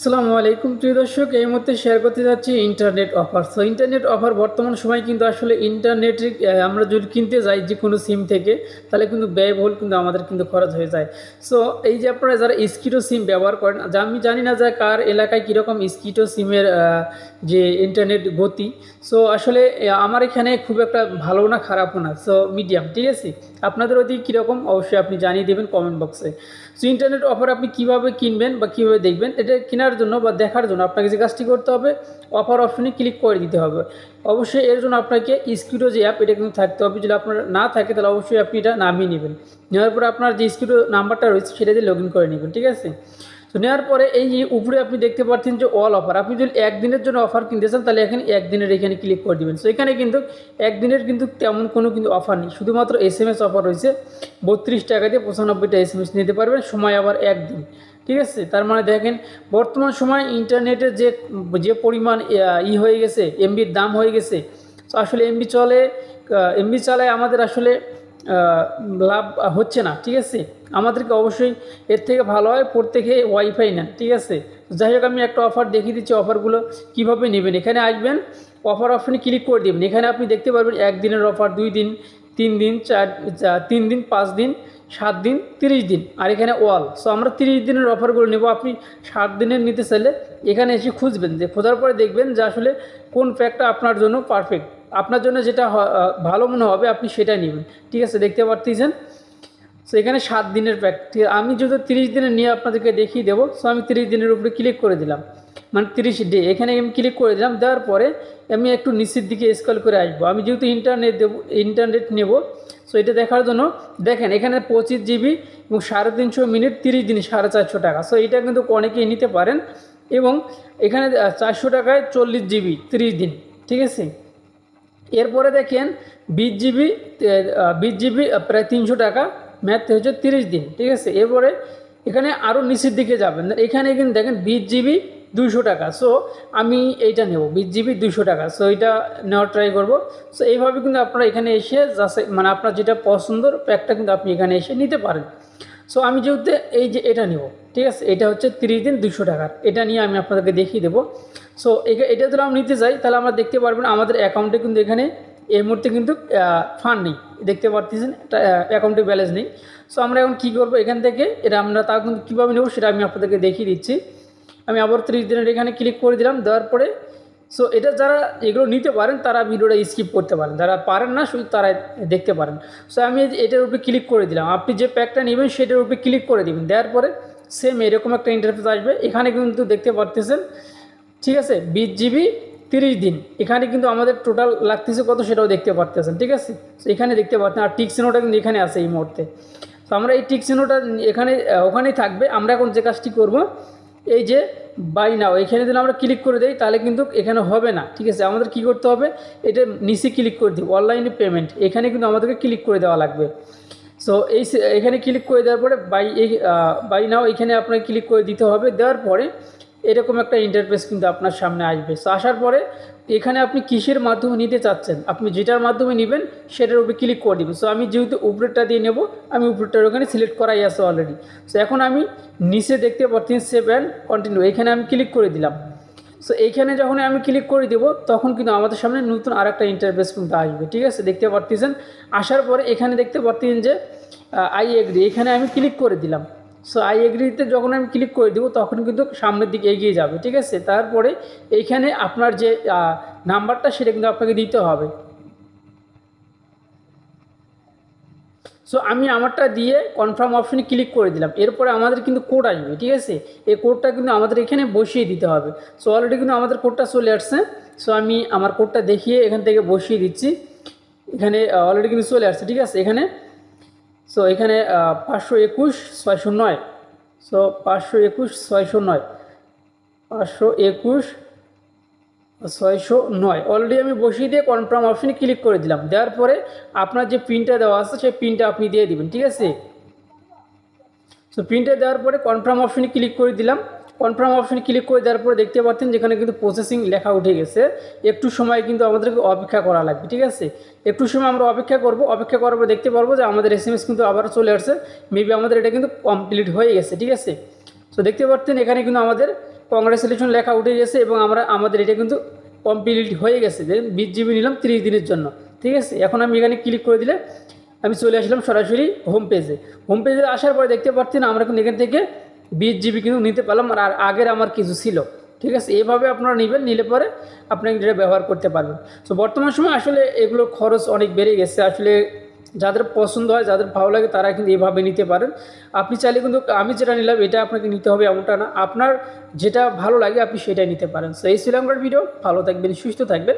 আসসালামু আলাইকুম প্রিয় দর্শক। এই মুহূর্তে শেয়ার করতে যাচ্ছি internet offer so internet offer বর্তমান সময় কিন্তু আসলে ইন্টারনেটের আহ, আমরা যদি কিনতে যাই যে কোনো সিম থেকে তাহলে কিন্তু ব্যয়বহুল কিন্তু আমাদের কিন্তু খরচ হয়ে যায়। সো এই যে আপনারা যারা স্কিটো সিম ব্যবহার করেন যা আমি জানি না যে কার এলাকায় কীরকম স্কিটো সিমের যে ইন্টারনেট গতি। সো আসলে আমার এখানে খুব একটা ভালো না খারাপও না। সো মিডিয়াম ঠিক আছে? আপনাদের ওদিকে কীরকম? অবশ্যই আপনি জানিয়ে দেবেন কমেন্ট বক্সে সো ইন্টারনেট অফার আপনি কীভাবে কিনবেন বা কীভাবে দেখবেন? এটা কেনার জন্য বা দেখার জন্য আপনাকে যে কাজটি করতে হবে অফার অপশনে ক্লিক করে দিতে হবে। অবশ্যই এর জন্য আপনাকে স্কিডো যে অ্যাপ এটা কিন্তু থাকতে হবে। যদি আপনার না থাকে, তাহলে অবশ্যই আপনি এটা নামিয়ে নেবেন। নেওয়ার পরে আপনার যে স্কিডো নাম্বারটা রয়েছে, সেটা দিয়ে লগ ইন করে নেবেন, ঠিক আছে? তো নেওয়ার পরে এই যে উপরে আপনি দেখতে পাচ্ছেন যে অল অফার আপনি যদি একদিনের জন্য অফার কিনতে চান, তাহলে এখানে একদিনের এখানে ক্লিক করে দিবেন। সো এখানে কিন্তু একদিনের কিন্তু তেমন কোনো কিন্তু অফার নেই। শুধুমাত্র এস এম এস অফার রয়েছে। বত্রিশ টাকা দিয়ে পঁচানব্বইটা এস এম এস নিতে পারবেন। সময় আবার একদিন। ঠিক আছে? তার মানে দেখেন, বর্তমান সময় ইন্টারনেটের যে যে পরিমাণ ই হয়ে গেছে এমবির দাম হয়ে গেছে, তো আসলে এমবি চলে এমবি চালায় আমাদের আসলে লাভ হচ্ছে না, ঠিক আছে? আমাদেরকে অবশ্যই এর থেকে ভালো হয়, প্রত্যেকে ওয়াইফাই নেন, ঠিক আছে? যাই হোক, আমি একটা অফার দেখিয়ে দিচ্ছি অফারগুলো কীভাবে নেবেন। এখানে আসবেন অফার অপশনে ক্লিক করে দেবেন। এখানে আপনি দেখতে পারবেন, একদিনের অফার দুই দিন তিন দিন, চার তিন দিন, পাঁচ দিন, সাত দিন, তিরিশ দিন। আর এখানে ওয়াল। সো আমরা তিরিশ দিনের অফারগুলো নেব। আপনি সাত দিনের নিতে চাইলে এখানে এসে খুঁজবেন। যে খোঁজার পরে দেখবেন যে আসলে কোন প্যাকটা আপনার জন্য পারফেক্ট আপনার জন্য যেটা ভালো মনে হবে, আপনি সেটাই নেবেন। ঠিক আছে? দেখতে পারতেছেন? সো এখানে সাত দিনের আছে? আমি যদি তিরিশ দিনের নিয়ে আপনাদেরকে দেখিয়ে দেবো সো আমি তিরিশ দিনের উপরে ক্লিক করে দিলাম। মানে তিরিশ ডে এখানে আমি ক্লিক করে দিলাম, দেওয়ার পরে আমি একটু নিচের দিকে স্কল করে আসব। আমি যেহেতু ইন্টারনেট দেবো ইন্টারনেট নেব সো এটা দেখার জন্য দেখেন, এখানে পঁচিশ জিবি এবং সাড়ে তিনশো মিনিট তিরিশ দিন সাড়ে চারশো টাকা। সো এটা কিন্তু অনেকেই নিতে পারেন এবং এখানে চারশো টাকায় চল্লিশ জিবি তিরিশ দিন। ঠিক আছে? এরপরে দেখেন, বিশ জিবি বিশ জিবি প্রায় তিনশো টাকা। ম্যাথ হচ্ছে তিরিশ দিন, ঠিক আছে? এরপরে এখানে আরও নিচের দিকে যাবেন। এখানে কিন্তু দেখেন বিশ জিবি দুইশো টাকা। সো আমি এইটা নেব, বিশ জিবি দুইশো টাকা। সো এটা নেওয়ার ট্রাই করব। সো এইভাবে কিন্তু আপনারা এখানে এসে যাচাই মানে আপনার যেটা পছন্দর প্যাকটা কিন্তু আপনি এখানে এসে নিতে পারেন। সো আমি যেহেতু এই যে এটা নেব, ঠিক আছে? এটা হচ্ছে তিরিশ দিন দুশো টাকার। এটা নিয়ে আমি আপনাদেরকে দেখিয়ে দেবো। সো এটা যদি আমরা নিতে যাই, তাহলে আমরা দেখতে পারবেন আমাদের অ্যাকাউন্টে কিন্তু এখানে এই মুহূর্তে কিন্তু ফান্ড নেই। দেখতে পারতেছেন অ্যাকাউন্টে ব্যালেন্স নেই। সো আমরা এখন কী করব? এখান থেকে এটা আমরা তা কিন্তু কীভাবে নেব সেটা আমি আপনাদেরকে দেখিয়ে দিচ্ছি। আমি আবার তিরিশ দিনের এখানে ক্লিক করে দিলাম, দেওয়ার পরে সো এটা যারা এগুলো নিতে পারেন, তারা ভিডিওটা স্কিপ করতে পারেন। যারা পারেন না, শুধু তারা দেখতে পারেন। সো আমি এটার উপরে ক্লিক করে দিলাম। আপনি যে প্যাকটা নেবেন, সেটার উপরে ক্লিক করে দিবেন। দেওয়ার পরে সেম এরকম একটা ইন্টারফেস আসবে। এখানে কিন্তু দেখতে পারতেছেন, ঠিক আছে? বিশ জিবি তিরিশ দিন। এখানে কিন্তু আমাদের টোটাল লাগতেছে কত সেটাও দেখতে পারতেছেন, ঠিক আছে? এখানে দেখতে পাচ্ছেন আর টিকসিনোটা কিন্তু এখানে আছে এই মুহূর্তে। তো আমরা এই টিক টিকসিনোটা এখানে ওখানেই থাকবে। আমরা এখন যে কাজটি করব, এই যে বাই নাও এখানে যদি আমরা ক্লিক করে দেই, তাহলে কিন্তু এখানে হবে না, ঠিক আছে? আমাদের কি করতে হবে? এটা নিচে ক্লিক করে দিই অনলাইনে পেমেন্ট এখানে কিন্তু আমাদেরকে ক্লিক করে দেওয়া লাগবে। সো এই এখানে ক্লিক করে দেওয়ার পরে বাই বাই নাও এখানে আপনাকে ক্লিক করে দিতে হবে। দেওয়ার পরে এরকম একটা ইন্টারফেস কিন্তু আপনার সামনে আসবে। সো আসার পরে এখানে আপনি কিসের মাধ্যমে নিতে চাচ্ছেন? আপনি যেটার মাধ্যমে নেবেন, সেটার উপরে ক্লিক করে দিবেন। সো আমি যেহেতু উপরেরটা দিয়ে নেব, আমি উপরেরটার ওখানে সিলেক্ট করাই আছে অলরেডি সো এখন আমি নিচে দেখতে পাচ্ছি সেভ অ্যান্ড কন্টিনিউ এখানে আমি ক্লিক করে দিলাম। সো এইখানে যখন আমি ক্লিক করে দেব, তখন কিন্তু আমাদের সামনে নতুন আর একটা ইন্টারফেস কিন্তু আসবে। ঠিক আছে? দেখতে পারতেছেন? আসার পরে এখানে দেখতে পারতেন যে আই এগ্রি এখানে আমি ক্লিক করে দিলাম। সো আই এগ্রিতে যখন আমি ক্লিক করে দেবো, তখন কিন্তু সামনের দিকে এগিয়ে যাবে, ঠিক আছে? তারপরে এইখানে আপনার যে নাম্বারটা সেটা কিন্তু আপনাকে দিতে হবে। সো আমি আমারটা দিয়ে কনফার্ম অপশনে ক্লিক করে দিলাম। এরপরে আমাদের কিন্তু কোড আসবে, ঠিক আছে? এই কোডটা কিন্তু আমাদের এখানে বসিয়ে দিতে হবে। সো অলরেডি কিন্তু আমাদের কোডটা চলে আসছে। সো আমি আমার কোডটা দেখিয়ে এখান থেকে বসিয়ে দিচ্ছি। এখানে অলরেডি কিন্তু চলে আসছে, ঠিক আছে? এখানে সো এখানে পাঁচশো একুশ ছয়শো নয়। সো পাঁচশো একুশ ছয়শো নয়। পাঁচশো একুশ ছয়শো নয়। অলরেডি আমি বসিয়ে দিয়ে কনফার্ম অপশানে ক্লিক করে দিলাম। দেওয়ার পরে আপনার যে পিনটা দেওয়া আছে, সেই পিনটা আপনি দিয়ে দিবেন, ঠিক আছে? সো পিনটা দেওয়ার পরে কনফার্ম অপশানে ক্লিক করে দিলাম। কনফার্ম অপশনে ক্লিক করে দেওয়ার পরে দেখতে পাচ্ছেন যেখানে কিন্তু প্রসেসিং লেখা উঠে গেছে। একটু সময় কিন্তু আমাদেরকে অপেক্ষা করা লাগবে, ঠিক আছে? একটু সময় আমরা অপেক্ষা করব। অপেক্ষা করার পর দেখতে পারব যে আমাদের এস এম এস কিন্তু আবার চলে আসছে। মেবি আমাদের এটা কিন্তু কমপ্লিট হয়ে গেছে, ঠিক আছে? সো দেখতে পাচ্ছেন এখানে কিন্তু আমাদের কংগ্রেচুলেশন লেখা উঠে গেছে এবং আমরা, আমাদের এটা কিন্তু কমপ্লিট হয়ে গেছে। যে বিশ জিবি নিলাম তিরিশ দিনের জন্য, ঠিক আছে? এখন আমি এখানে ক্লিক করে দিলে আমি চলে আসলাম সরাসরি হোম পেজে হোম পেজে আসার পরে দেখতে পাচ্ছেন আমরা কিন্তু এখান থেকে বিশ জিবি কিন্তু নিতে পারলাম আর আর আগের আমার কিছু ছিল। ঠিক আছে? এভাবে আপনারা নেবেন, নিলে পরে আপনি এটা ব্যবহার করতে পারবেন। তো বর্তমান সময় আসলে এগুলো খরচ অনেক বেড়ে গেছে। আসলে যাদের পছন্দ হয়, যাদের ভালো লাগে, তারা কিন্তু এভাবে নিতে পারেন। আপনি চাইলে কিন্তু আমি যেটা নিলাম, এটা আপনাকে নিতে হবে এমনটা না। আপনার যেটা ভালো লাগে, আপনি সেটাই নিতে পারেন। তো এই আমার ভিডিও ভালো থাকবেন, সুস্থ থাকবেন।